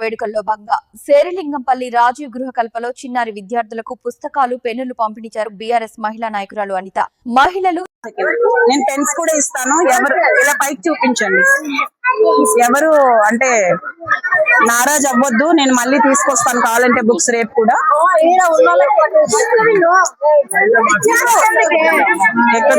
వేడుకల్లో భాగంగా శేరిలింగంపల్లి రాజీవ్ గృహ కల్పలో చిన్నారి విద్యార్థులకు పుస్తకాలు పెన్నులు పంపిణీచారు బీఆర్ఎస్ మహిళా నాయకురాలు అనిత. మహిళలు నేను పెన్స్ కూడా ఇస్తాను. ఎవరు ఇలా పైకి చూపించండి. ఎవరు అంటే నారాజ్ అవ్వద్దు. నేను మళ్ళీ తీసుకొస్తాను. కావాలంటే బుక్స్ రేపు కూడా. ఎక్కడ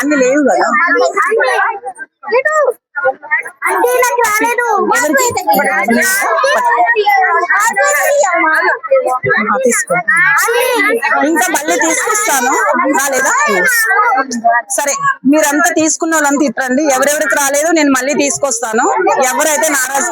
అన్ని లేవు కదా. అంటే నాకు రాలేదు తీసుకో ఇంకా మళ్ళీ తీసుకొస్తాను. రాలేదా సరే మీరంతా తీసుకున్న వాళ్ళంతా ఇట్రండి. ఎవరెవరికి రాలేదు నేను మళ్ళీ తీసుకొస్తాను. ఎవరైతే నారాజు